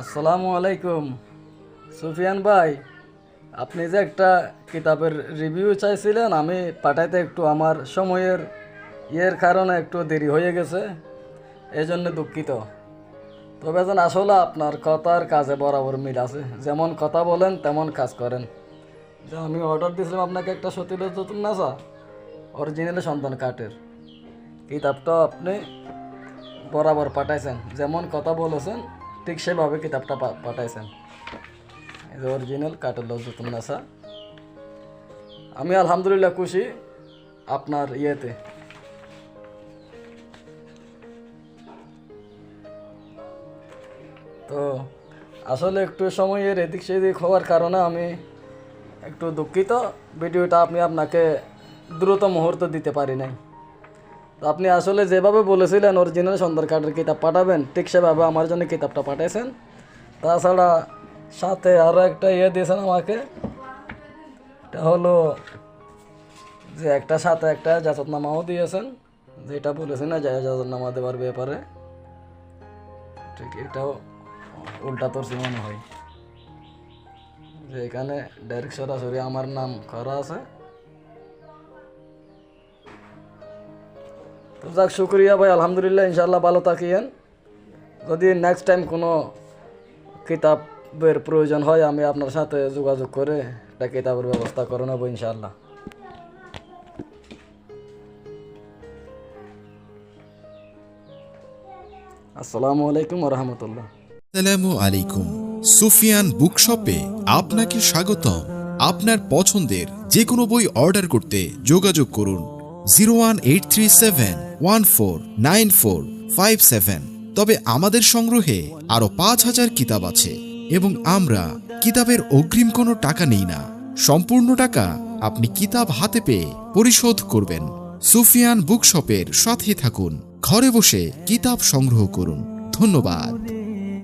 আসসালামু আলাইকুম। সুফিয়ান ভাই, আপনি যে একটা কিতাবের রিভিউ চাইছিলেন, আমি পাঠাইতে একটু আমার সময়ের ইয়ের কারণে একটু দেরি হয়ে গেছে এই জন্য দুঃখিত। তবে যেন আসলে আপনার কথার কাজে বরাবর মিল আছে, যেমন কথা বলেন, তেমন কাজ করেন। যে আমি অর্ডার দিয়েছিলাম আপনাকে একটা সতীর নতুন নাসা অরিজিনালি সন্তান কাঠের। কিতাবটা আপনি বরাবর পাঠাইছেন, যেমন কথা বলেছেন ঠিক সেভাবে কিতাবটা পাঠাইছেন। অরিজিনাল লজ্জতুন নাসা আমি আলহামদুলিল্লাহ খুশি আপনার ইয়েতে। তো আসলে একটু সময়ের এদিক সেদিক হওয়ার কারণে আমি একটু দুঃখিত। ভিডিওটা আপনি আপনাকে দ্রুত মুহূর্ত দিতে পারি নাই। আপনি আসলে যেভাবে বলেছিলেন অরিজিনাল সুন্দর কাঠের কিতাব পাঠাবেন, ঠিক সেভাবে আমার জন্য কিতাবটা পাঠাইছেন তাছাড়া সাথে আরও একটা ইয়ে দিয়েছেন আমাকে, এটা হলো যে একটা সাথে একটা জাতনামাও দিয়েছেন, যেটা বলেছেন না জাতনামা দেওয়ার ব্যাপারে। ঠিক এটাও উল্টা তোরছি মনে হয়। যে এখানে ডাইরেক্ট সরাসরি আমার নাম করা আছে। যাক, শুক্রিয়া ভাই, আলহামদুলিল্লাহ ইনশাল্লাহ ভালো থাকিয়েন যদি নেক্সট টাইম কোনো কিতাবের প্রয়োজন হয়, আমি আপনার সাথে যোগাযোগ করে একটা কিতাবের ব্যবস্থা করে নেব ইনশাল্লাহ আসসালামু আলাইকুম রহমতুল্লাহ। আসসালামু আলাইকুম। সুফিয়ান বুকশপে আপনাকে স্বাগতম। আপনার পছন্দের যে কোনো বই অর্ডার করতে যোগাযোগ করুন। Zero one eight three seven one four nine four five seven. তবে আমাদের সংগ্রহে আরও পাঁচ হাজার কিতাব আছে এবং আমরা কিতাবের অগ্রিম কোনো টাকা নেই না। সম্পূর্ণ টাকা আপনি কিতাব হাতে পেয়ে পরিশোধ করবেন। সুফিয়ান বুকশপের সাথে থাকুন। ঘরে বসে কিতাব সংগ্রহ করুন। ধন্যবাদ।